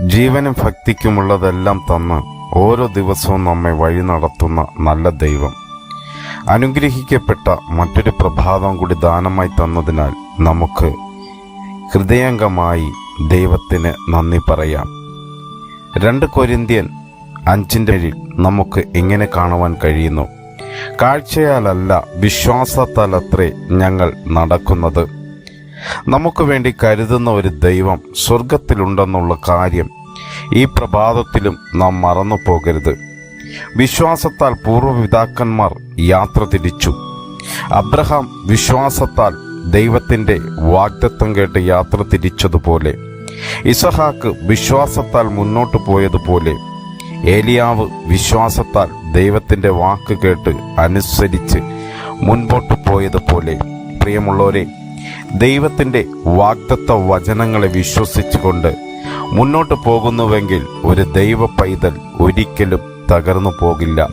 ജീവനും ഭക്തിക്കുമുള്ളതെല്ലാം തന്ന് ഓരോ ദിവസവും നമ്മെ വഴി നടത്തുന്ന നല്ല ദൈവം. അനുഗ്രഹിക്കപ്പെട്ട മറ്റൊരു പ്രഭാതം കൂടി ദാനമായി തന്നതിനാൽ നമുക്ക് ഹൃദയംഗമായി ദൈവത്തിന് നന്ദി പറയാം. രണ്ട് കൊരിന്ത്യൻ അഞ്ചിന്റെ നമുക്ക് എങ്ങനെ കാണുവാൻ കഴിയുന്നു? കാഴ്ചയാലല്ല വിശ്വാസത്താലത്രേ ഞങ്ങൾ നടക്കുന്നത്. നമുക്ക് വേണ്ടി കരുതുന്ന ഒരു ദൈവം സ്വർഗത്തിലുണ്ടെന്നുള്ള കാര്യം ഈ പ്രഭാതത്തിലും നാം മറന്നു പോകരുത്. വിശ്വാസത്താൽ പൂർവപിതാക്കന്മാർ യാത്ര തിരിച്ചു. അബ്രഹാം വിശ്വാസത്താൽ ദൈവത്തിന്റെ വാഗ്ദത്വം കേട്ട് യാത്ര തിരിച്ചതുപോലെ. ഇസഹാക്ക് വിശ്വാസത്താൽ മുന്നോട്ട് പോയതുപോലെ. ഏലിയാവ് വിശ്വാസത്താൽ ദൈവത്തിന്റെ വാക്ക് കേട്ട് അനുസരിച്ച് മുൻപോട്ട് പോയതുപോലെ. പ്രിയമുള്ളവരെ ദൈവത്തിന്റെ വാഗ്ദത്ത വചനങ്ങളെ വിശ്വസിച്ചുകൊണ്ട് മുന്നോട്ട് പോകുന്നുവെങ്കിൽ ഒരു ദൈവ പൈതൽ ഒരിക്കലും തകർന്നു പോകില്ല.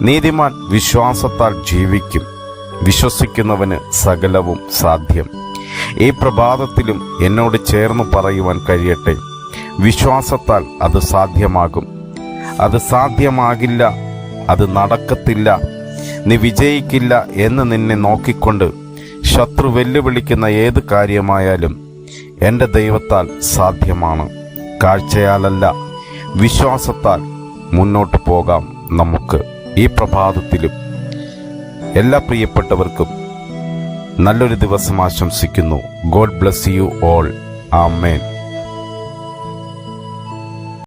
നീതിമാൻ വിശ്വാസത്താൽ ജീവിക്കും. വിശ്വസിക്കുന്നവന് സകലവും സാധ്യം. ഈ പ്രഭാതത്തിലും എന്നോട് ചേർന്ന് പറയുവാൻ കഴിയട്ടെ. വിശ്വാസത്താൽ അത് സാധ്യമാകും. അത് സാധ്യമാകില്ല. അത് നടക്കത്തില്ല. നീ വിജയിക്കില്ല എന്ന് നിന്നെ നോക്കിക്കൊണ്ട് ശത്രു വെല്ലുവിളിക്കുന്ന ഏത് കാര്യമായാലും എന്റെ ദൈവത്താൽ സാധ്യമാണ്. കാഴ്ചയാലല്ല വിശ്വാസത്താൽ മുന്നോട്ട് പോകാം നമുക്ക് ഈ പ്രഭാതത്തിലും. എല്ലാ പ്രിയപ്പെട്ടവർക്കും നല്ലൊരു ദിവസം ആശംസിക്കുന്നു. God bless you all. Amen.